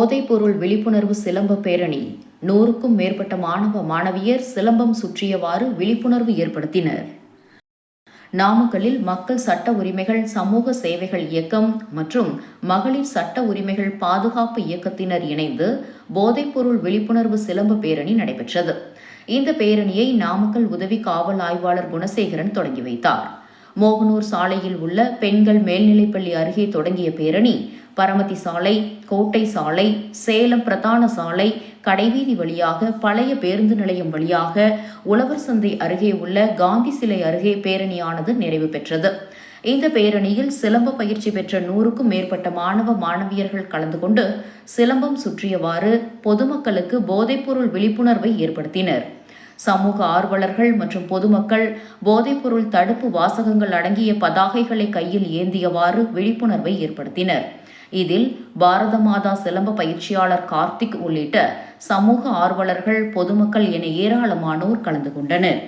போதைப்பொருள் விழிப்புணர்வு சிலம்ப பேரணி. நூறுக்கும் மேற்பட்ட மாணவ மாணவியர் சிலம்பம் சுற்றியவாறு விழிப்புணர்வு ஏற்படுத்தினர். நாமக்கல்லில் மக்கள் சட்ட உரிமைகள் சமூக சேவைகள் இயக்கம் மற்றும் மகளிர் சட்ட உரிமைகள் பாதுகாப்பு இயக்கத்தினர் இணைந்து போதைப்பொருள் விழிப்புணர்வு சிலம்ப பேரணி நடைபெற்றது. இந்த பேரணியை நாமக்கல் உதவி காவல் ஆய்வாளர் குணசேகரன் தொடங்கி வைத்தார். மோகனூர் சாலையில் உள்ள பெண்கள் மேல்நிலைப்பள்ளி அருகே தொடங்கிய பேரணி பரமதி சாலை கோட்டை சாலை சேலம் பிரதான சாலை கடைவீதி வழியாக பழைய பேருந்து நிலையம் வழியாக உழவர் சந்தை அருகே உள்ள காந்தி சிலை அருகே பேரணியானது நிறைவு பெற்றது. இந்த பேரணியில் சிலம்ப பயிற்சி பெற்ற நூறுக்கும் மேற்பட்ட மாணவ மாணவியர்கள் கலந்து கொண்டு சிலம்பம் சுற்றியவாறு பொதுமக்களுக்கு போதைப்பொருள் விழிப்புணர்வை ஏற்படுத்தினர். சமூக ஆர்வலர்கள் மற்றும் பொதுமக்கள் போதைப்பொருள் தடுப்பு வாசகங்கள் அடங்கிய பதாகைகளை கையில் ஏந்தியவாறு விழிப்புணர்வை ஏற்படுத்தினர். இதில் பாரத மாதா சிலம்ப பயிற்சியாளர் கார்த்திக் உள்ளிட்ட சமூக ஆர்வலர்கள் பொதுமக்கள் என ஏராளமானோர் கலந்து கொண்டனர்.